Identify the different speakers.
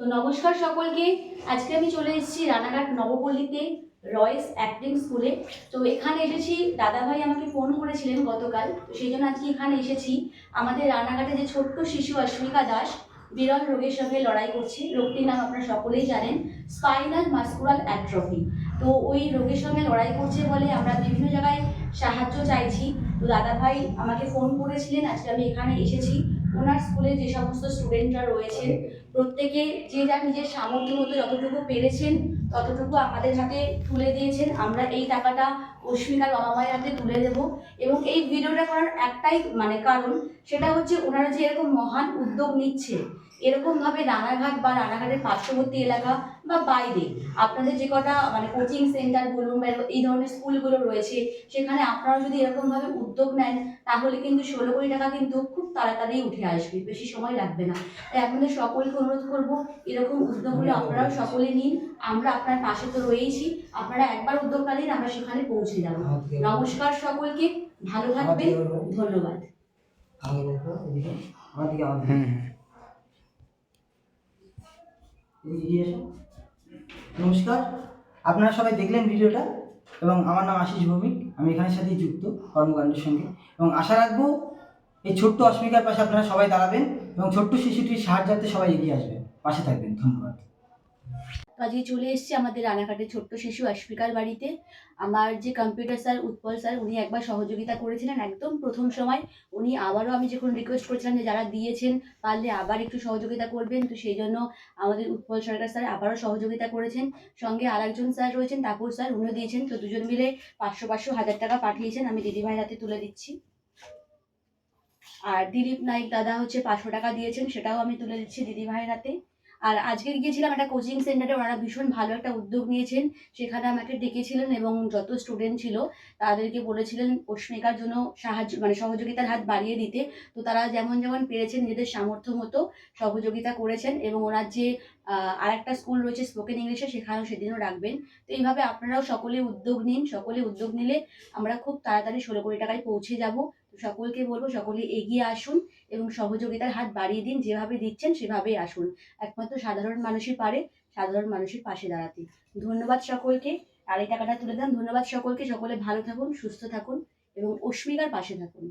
Speaker 1: তো নমস্কার সকলকে। আজকে আমি চলে এসেছি রানাঘাট নবপল্লীতে রয়েস অ্যাক্টিং স্কুলে। তো এখানে এসেছি, দাদাভাই আমাকে ফোন করেছিলেন গতকাল। তো সেই জন্য আজকে এখানে এসেছি। আমাদের রানাঘাটে যে ছোট্ট শিশু অস্মিকা দাস বিরল রোগের সঙ্গে লড়াই করছে, রোগটির নাম আপনারা সকলেই জানেন, স্পাইনাল মাস্কুলার অ্যাট্রফি। তো ওই রোগের সঙ্গে লড়াই করছে বলে আমরা বিভিন্ন জায়গায় সাহায্য চাইছি। তো দাদাভাই আমাকে ফোন করেছিলেন, আজকে আমি এখানে এসেছি। ওনার স্কুলে যে সমস্ত স্টুডেন্টরা রয়েছেন প্রত্যেকে যে যার নিজের সামর্থ্য মতো যতটুকু পেরেছেন ততটুকু আমাদের হাতে তুলে দিয়েছেন। আমরা এই টাকাটা অস্মিকার বাবা মায়ের হাতে তুলে দেব। এবং এই ভিডিওটা করার একটাই মানে কারণ সেটা হচ্ছে ওনারা যে এরকম মহান উদ্যোগ নিচ্ছে এরকমভাবে রানাঘাট বা রানাঘাটের পার্শ্ববর্তী এলাকা বা বাইরে আপনাদের যে কটা মানে কোচিং সেন্টার বলুন বা এই ধরনের স্কুলগুলো রয়েছে সেখানে আপনারা যদি এরকমভাবে উদ্যোগ নেন তাহলে কিন্তু ষোলো কোটি টাকা কিন্তু খুব তাড়াতাড়ি উঠে আসবে বেশি সময় লাগবে না। তাই আপনাদের সকলকে অনুরোধ করব এরকম উদ্যোগগুলো আপনারাও সকলে নিন। আমরা আপনার পাশে তো রয়েইছি আপনারা একবার উদ্যোগটা নিন আমরা সেখানে পৌঁছে যাব। নমস্কার সকলকে ভালো থাকবেন ধন্যবাদ।
Speaker 2: হুম
Speaker 3: এগিয়ে এসো। নমস্কার। আপনারা সবাই দেখলেন ভিডিওটা এবং আমার নাম আশিস ভৌমিক, আমি এখানের সাথেই যুক্ত কর্মকাণ্ডের সঙ্গে। এবং আশা রাখব এই ছোট্ট অস্মিকার পাশে আপনারা সবাই দাঁড়াবেন এবং ছোট্ট শিশুটির সাহায্যার্থে সবাই এগিয়ে আসবেন পাশে থাকবেন, ধন্যবাদ।
Speaker 1: তো আজকে চলে এসেছি আমাদের রানাঘাটের ছোট্ট শিশু অস্মিকার বাড়িতে। আমার যে কম্পিউটার স্যার উৎপল স্যার উনি একবার সহযোগিতা করেছিলেন একদম প্রথম সময়। উনি আবারও আমি যখন রিকোয়েস্ট করেছিলাম যে যারা দিয়েছেন, পারলে আবার একটু সহযোগিতা করবেন। তো সেই জন্য আমাদের উৎপল সরকার স্যার আবারও সহযোগিতা করেছেন। সঙ্গে আরেকজন স্যার রয়েছেন তাপর স্যার উনিও দিয়েছেন। তো দুজন মিলে পাঁচশো পাঁচশো হাজার টাকা পাঠিয়েছেন। আমি দিদিভাইয়ের হাতে তুলে দিচ্ছি। আর দিলীপ নাইক দাদা হচ্ছে পাঁচশো টাকা দিয়েছেন, সেটাও আমি তুলে দিচ্ছি দিদিভাইয়ের হাতে। আর আজকে গিয়েছিলাম একটা কোচিং সেন্টারে ওনারা ভীষণ ভালো একটা উদ্যোগ নিয়েছেন। সেখানে আমাকে ডেকেছিলেন এবং যত স্টুডেন্ট ছিল, তাদেরকে বলেছিলেন অস্মিকার জন্য সাহায্য মানে সহযোগিতার হাত বাড়িয়ে দিতে। তো তারা যেমন যেমন পেরেছেন নিজেদের সামর্থ্য মতো সহযোগিতা করেছেন এবং ওনার যে আর একটা স্কুল রয়েছে স্পোকেন ইংলিশে সেখানেও সেদিনও রাখবেন। তো এইভাবে আপনারাও সকলে উদ্যোগ নিন, সকলে উদ্যোগ নিলে আমরা খুব তাড়াতাড়ি ষোলো কোটি টাকায় পৌঁছে যাব। সকলকে বলব সকলে এগিয়ে আসুন। এবং সহযোগিতার হাত বাড়িয়ে দিন, যেভাবে দিচ্ছেন সেভাবেই আসুন। একমাত্র সাধারণ মানুষই পারে, সাধারণ মানুষের পাশে দাঁড়াতে। ধন্যবাদ সকলকে। আর এই টাকাটা তুলে দেন। ধন্যবাদ সকলকে। সকলে ভালো থাকুন, সুস্থ থাকুন এবং অস্মিকার পাশে থাকুন।